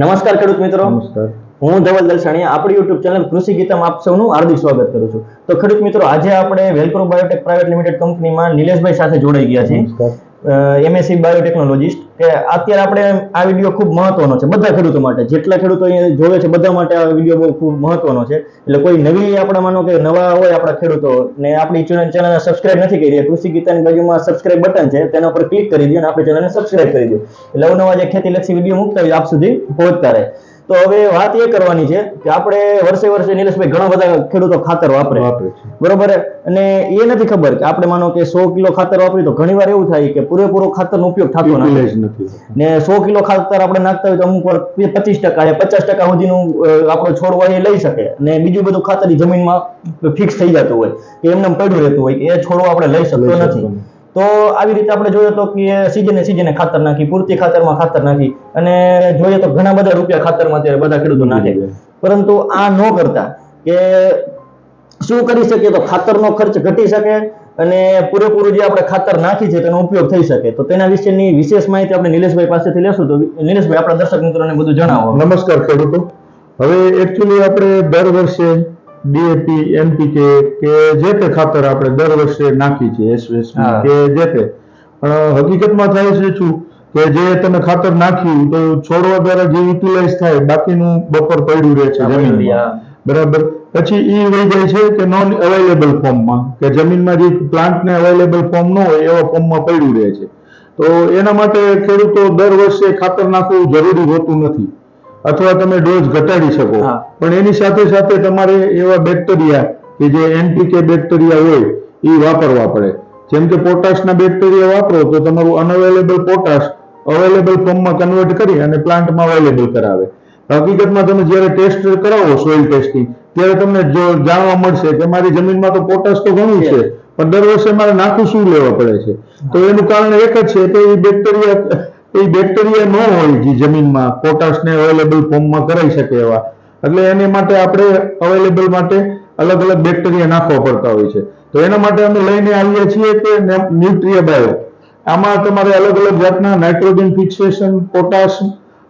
નમસ્કાર ખેડૂત મિત્રો. નમસ્કાર. હું ધવલ દલસાણીયા આપણી યુટ્યુબ ચેનલ કૃષિ ગીતમ આપ સૌનું હાર્દિક સ્વાગત કરું છું. તો ખેડૂત મિત્રો આજે આપણે વેલપ્રો બાયોટેક પ્રાઇવેટ લિમિટેડ કંપનીમાં નિલેશભાઈ સાથે જોડાઈ ગયા છીએ. એમએસસી બાયોટેકનોલોજીસ્ટ કે અત્યારે આપણે આ વીડિયો ખૂબ મહત્વનો છે. બધા ખેડૂતો માટે, જેટલા ખેડૂતો અહીંયા જોવે છે, બધા માટે આ વીડિયો બહુ ખૂબ મહત્વનો છે. એટલે કોઈ નવી આપણા માનો કે નવા હોય આપણા ખેડૂતો ને આપણી ચેનલ ચેનલને સબસ્ક્રાઇબ નથી કરી કૃષિ ગીતાની બાજુમાં સબસ્ક્રાઇબ બટન છે, તેના પર ક્લિક કરી દો અને આપણી ચેનલને સબસ્ક્રાઇબ કરી દો. એટલે અવનવા જે ખેતીલક્ષી વીડિયો મૂકતા હોય, આપ સુધી પહોંચતા રહે. તો હવે વાત એ કરવાની છે કે આપણે વર્ષે વર્ષે નિલેશભાઈ ઘણા બધા ખેડૂતો ખાતર વાપરે બરોબર? અને એ નથી ખબર કે આપણે માનો કે સો કિલો ખાતર વાપરી તો ઘણી વાર એવું થાય કે પૂરેપૂરો ખાતરનો ઉપયોગ થતો નથી. ને સો કિલો ખાતર આપણે નાખતા હોય તો અમુક વાર પચીસ ટકા પચાસ ટકા સુધીનું આપણો છોડ હોય એ લઈ શકે. ને બીજું બધું ખાતર જમીનમાં ફિક્સ થઈ જતું હોય કે એમને પડ્યું રહેતું હોય કે એ છોડો આપણે લઈ શકતો નથી. તો આવી રીતે આપણે જોઈએ તો કે સીઝને સીઝને ખાતર નાખી, પૂરતી ખાતરમાં ખાતર નાખી અને જોઈએ તો ઘણા બધા રૂપિયા ખાતરમાં અત્યારે બધા ખેડૂતો નાખે પરંતુ આ ન કરતા કે શું કરી શકીએ તો ખાતરનો ખર્ચ ઘટી શકે અને પૂરેપૂરું જે આપણે ખાતર નાખી છે તેનો ઉપયોગ થઈ શકે. તો તેના વિશેની વિશેષ માહિતી આપણે નિલેશભાઈ પાસેથી લેશું. તો નિલેશભાઈ, આપણા દર્શક મિત્રોને બધું જણાવો. નમસ્કાર ખેડૂતો. હવે એકચ્યુઅલી આપણે દર વર્ષે ડીએપી એમપીકે કે જે તે ખાતર આપણે દર વર્ષે નાખી છે એસવેસ. કે જે તે પણ હકીકતમાં થાય છે શું કે જે તમે ખાતર નાખ્યું તો છોડવા દ્વારા જે યુટિલાઇઝ થાય બાકીનું બપોર પડ્યું રહે છે જમીનમાં. બરાબર? પછી ઈ વહી જાય છે કે નોન અવેલેબલ ફોર્મમાં કે જમીનમાં જે પ્લાન્ટને અવેલેબલ ફોર્મ ન હોય એવા ફોર્મમાં પડ્યું રહે છે. તો એના માટે ખેડૂતો દર વર્ષે ખાતર નાખવું જરૂરી હોતું નથી. અથવા તમે ડોઝ ઘટાડી શકો. પણ એની સાથે સાથે તમારે એવા બેક્ટેરિયા કે જે એનપીકે બેક્ટેરિયા હોય એ વાપરવા પડે. જેમ કે પોટાશના બેક્ટેરિયા વાપરો તો તમારું અનઅવેલેબલ પોટાશ અવેલેબલ ફોર્મમાં કન્વર્ટ કરી અને પ્લાન્ટમાં અવેલેબલ કરાવે. હકીકતમાં તમે જ્યારે ટેસ્ટ કરાવો સોઇલ ટેસ્ટિંગ ત્યારે તમને જો જાણવા મળશે કે મારી જમીનમાં તો પોટાશ તો ઘણું છે પણ દર વર્ષે મારે નાખું શું લેવા પડે છે? તો એનું કારણ એક જ છે કે એ બેક્ટેરિયા એ બેક્ટેરિયા ન હોય જે જમીનમાં પોટાશને અવેલેબલ ફોર્મમાં કરાઈ શકે એવા. એટલે એને માટે આપણે અવેલેબલ માટે અલગ અલગ બેક્ટેરિયા નાખવા પડતા હોય છે. તો એના માટે અમે લઈને આવીએ છીએ કે ન્યુટ્રિયા બાયો આમાં તમારે અલગ અલગ જાતના નાઇટ્રોજન ફિક્સેશન પોટાશ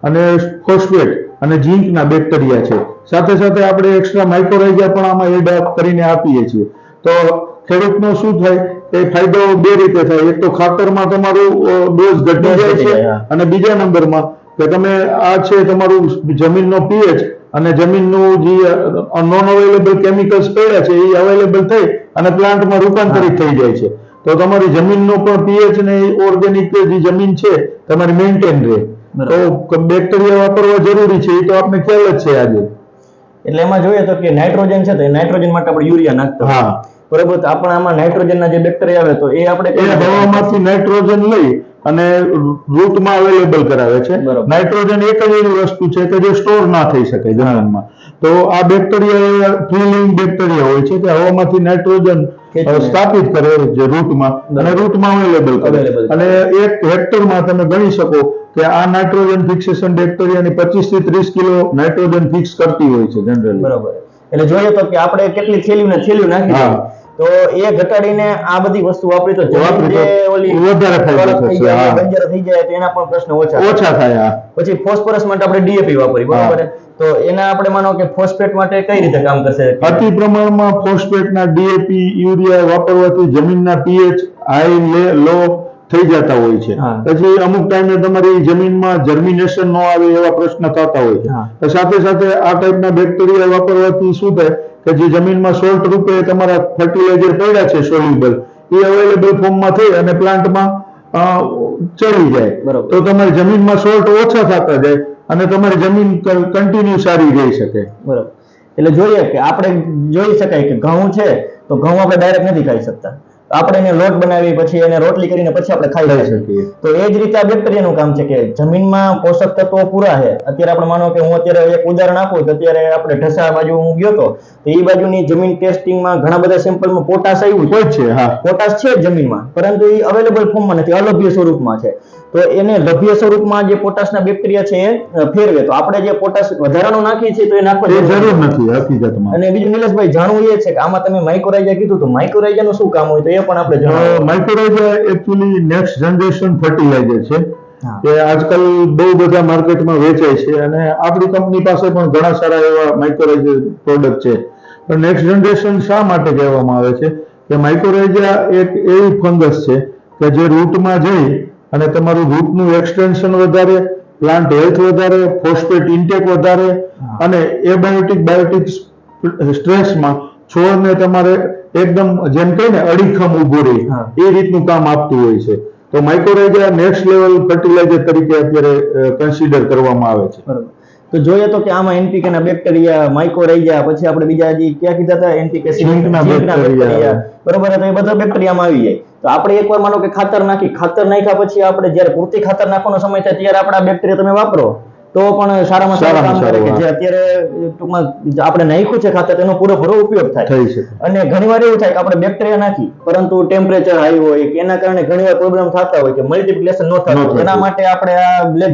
અને ફોસ્ફેટ અને ઝીંકના બેક્ટેરિયા છે. સાથે સાથે આપણે એક્સ્ટ્રા માઇક્રોરાઇઝા પણ આમાં એડ કરીને આપીએ છીએ. તો ખેડૂતનો શું થાય? એ ફાયદો બે રીતે થાય. એક તો ખાતરમાં તમારું ડોઝ ઘટી જાય છે અને બીજા નંબરમાં કે તમે આ છે તમારું જમીનનો પીએચ અને જમીનનું જે નોન અવેલેબલ કેમિકલ્સ પડ્યા છે એ અવેલેબલ થઈ અને પ્લાન્ટમાં રૂપાંતરિત થઈ જાય છે. તો તમારી જમીનનો પણ પીએચ ને ઓર્ગેનિક જે જમીન છે તમારી મેન્ટેન રહે. તો બેક્ટેરિયા વાપરવા જરૂરી છે એ તો આપને ખ્યાલ જ છે આજે. એટલે એમાં જોઈએ તો કે નાઇટ્રોજન છે તો નાઇટ્રોજન માટે આપણે યુરિયા નાખતા હા. બરોબર? તો આપણે આમાં નાઇટ્રોજનના જે બેક્ટેરિયા આવે તો એ આપણે એ હવામાંથી નાઇટ્રોજન લઈ અને રૂટમાં અવેલેબલ કરાવે છે. નાઇટ્રોજન એક જ એવી વસ્તુ છે કે જે સ્ટોર ના થઈ શકે જમીનમાં. તો આ બેક્ટેરિયા ફ્રી બેક્ટેરિયા હોય છે કે હવામાંથી નાઇટ્રોજન સ્થાપિત કરે છે રૂટમાં અને રૂટમાં અવેલેબલ કરે. અને એક હેક્ટરમાં તમે ગણી શકો કે આ નાઇટ્રોજન ફિક્સેશન બેક્ટેરિયાની 25 થી 30 કિલો નાઇટ્રોજન ફિક્સ કરતી હોય છે જનરલી બરાબર. એટલે જોઈએ તો કે આપણે કેટલી થેલીઓ ને થેલીઓ નાખી. તો એ ઘટાડીને આ બધી વસ્તુ વાપરી તો જમીન જે ઓલી વધારે થઈ જાય, બંજર થઈ જાય તો એના પણ પ્રશ્ન ઓછા થાય. ઓછા થાય પછી ફોસ્ફરસ માટે આપણે ડીએપી વાપરી બરાબર તો એના આપણે માનો કે ફોસ્ફેટ માટે કઈ રીતે કામ કરશે? અતિ પ્રમાણમાં ફોસ્ફેટના ડીએપી યુરિયા વાપરવાથી જમીનના પીએચ હાઈ લો થઈ જતા હોય છે. પછી અમુક ટાઈમે તમારી જમીનમાં જર્મિનેશન ન આવે એવા પ્રશ્ન થતા હોય છે. સાથે સાથે આ ટાઈપના બેક્ટેરિયા વાપરવાથી શું થાય કે જે જમીનમાં સોલ્ટ રૂપે તમારા ફર્ટિલાઇઝર પડ્યા છે સોલ્યુબલ એ અવેલેબલ ફોર્મમાં થઈ અને પ્લાન્ટમાં ચડી જાય. તો તમારી જમીનમાં સોલ્ટ ઓછા થતા જાય અને તમારી જમીન કન્ટિન્યુ સારી રહી શકે. બરાબર. એટલે જોઈએ કે આપણે જોઈ શકાય કે ઘઉં છે તો ઘઉં આપણે ડાયરેક્ટ નથી ખાઈ શકતા. આપણે એને લોટ બનાવી પછી એને રોટલી કરીને પછી આપણે ખાઈ શકીએ. તો એ જ રીતે આ બેક્ટેરિયાનું કામ છે કે જમીનમાં પોષક તત્વો પૂરા છે. અત્યારે આપણે માનો કે હું અત્યારે એક ઉદાહરણ આપું તો અત્યારે આપણે ઢસા બાજુ હું ગયો તો તો એ બાજુની જમીન ટેસ્ટિંગમાં ઘણા બધા સેમ્પલમાં પોટાશ આવ્યું છે. હોય છે હા. પોટાશ છે જમીનમાં પરંતુ એ અવેલેબલ ફોર્મમાં નથી અલભ્ય સ્વરૂપમાં છે. તો એને લભ્ય સ્વરૂપમાં જે પોટાશના બેક્ટેરિયા છે એ ફેરવે. તો આપણે જે પોટાશ વધારાનો નાખીએ છીએ તો એ નાખવા જરૂર નથી. હકીકતમાં અને બીજું નિલેશભાઈ જાણવું એ છે કે આમાં તમે માઇક્રોરાઇઝા કીધું તો માઇક્રોરાઇઝાનું શું કામ હોય તો એ પણ આપણે જણાવો mycorrhiza actually next generation fertilizer છે કે આજકાલ બહુ બધા માર્કેટમાં વેચાય છે અને આપણી કંપની પાસે પણ ઘણા સારા એવા માઇક્રોરાઇઝર પ્રોડક્ટ છે. પણ નેક્સ્ટ જનરેશન શા માટે કહેવામાં આવે છે? કે માઇક્રોરાઇઝા એક એવી ફંગસ છે કે જે રૂટમાં જઈ અને તમારું રૂટનું એક્સટેન્શન વધારે પ્લાન્ટ હેલ્થ વધારે ફોસ્ફેટ ઇન્ટેક વધારે અને એબાયોટિક બાયોટિક સ્ટ્રેસમાં છોડને તમારે એકદમ જેમ કહે ને અડીખમ ઊભું રહી. એ રીતનું કામ આપતું હોય છે. તો માઇક્રોરાઇઝા નેક્સ્ટ લેવલ ફર્ટિલાઇઝર તરીકે અત્યારે કન્સિડર કરવામાં આવે છે. તો જોઈએ તો કે આમાં એનપીકે ના બેક્ટેરિયા માઇક્રોરાઇઝા પછી આપણે બીજા હજી ક્યાં કીધા હતા? એનપીકે ઝીંકના બેક્ટેરિયા. બરોબર તો એ બધા બેક્ટેરિયામાં આવી જાય. તો આપણે એકવાર માનો કે ખાતર નાખી ખાતર નાખ્યા પછી આપણે જ્યારે પૂરતી ખાતર નાખવાનો સમય થાય ત્યારે આપણા બેક્ટેરિયા તમે વાપરો. તો પણ સારામાં સારું કામ કરે કે જે અત્યારે ટૂંકમાં આપણે નાખ્યું છે ખાતર તેનો પૂરેપૂરો ઉપયોગ થાય. થઈ શકે. અને ઘણીવાર એવું થાય કે આપણે બેક્ટેરિયા નાખી પરંતુ ટેમ્પરેચર હાઈ હોય કે એના કારણે ઘણીવાર પ્રોબ્લેમ થતા હોય કે મલ્ટિપ્લિકેશન ન થતું. એના માટે આપણે આ બ્લેક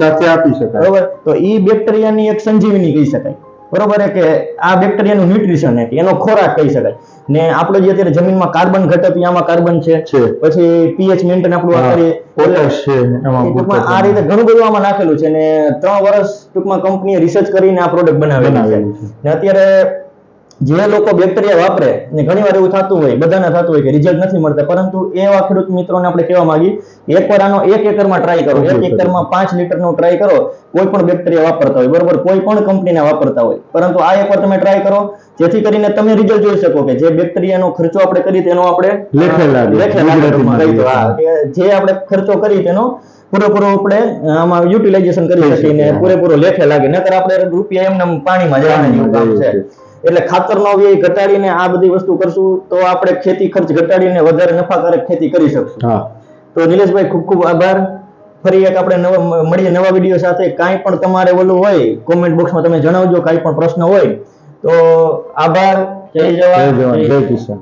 સાથે આપી શકાય. બરોબર? તો ઈ બેક્ટેરિયાની એક સંજીવની કહી શકાય. બરોબર કે આ બેક્ટેરિયાનું ન્યુટ્રિશન એટલે એનો ખોરાક કહી શકાય. ને આપણે જે અત્યારે જમીનમાં કાર્બન ઘટક આમાં કાર્બન છે. પછી પીએચ મેન્ટેન આપણું અત્યારે પોટાશ છે ટૂંકમાં આ રીતે ઘણું બધું આમાં નાખેલું છે ને ત્રણ વર્ષ ટૂંકમાં કંપનીએ રિસર્ચ કરીને આ પ્રોડક્ટ બનાવેલી છે. ને અત્યારે જે લોકો બેક્ટેરિયા વાપરે ને ઘણીવાર એવું થતું હોય બધાને થતું હોય કે રિઝલ્ટ નથી મળતા. પરંતુ એવા ખેડૂત મિત્રોને આપણે કહેવા માંગી એકવાર આનો એક એકરમાં ટ્રાય કરો એક એકરમાં પાંચ લીટરનો ટ્રાય કરો કોઈ પણ બેક્ટેરિયા વાપરતા હોય બરોબર કોઈ પણ કંપનીના વાપરતા હોય. પરંતુ આ એકવાર તમે ટ્રાય કરો જેથી કરીને તમે રિઝલ્ટ જોઈ શકો કે જે બેક્ટેરિયાનો ખર્ચો આપણે કરી તેનો આપણે જે આપણે ખર્ચો કરી તેનો પૂરેપૂરો આપણે આમાં યુટિલાઇઝેશન કરી શકીએ. પૂરેપૂરો લેખે લાગે. નકર આપણે રૂપિયા એમને પાણીમાં જવાના જેવું કામ છે. એટલે ખાતરનો વ્યય ઘટાડીને આ બધી વસ્તુ કરશું તો આપણે ખેતી ખર્ચ ઘટાડીને વધારે નફાકારક ખેતી કરી શકશું. હા. તો નિલેશભાઈ ખૂબ ખૂબ આભાર. ફરી એક આપણે નવા મળીએ નવા વીડિયો સાથે. કાંઈ પણ તમારે ઓલું હોય કોમેન્ટ બોક્સમાં તમે જણાવજો કાંઈ પણ પ્રશ્ન હોય તો આભાર. જય જવાન. જય કિસાન.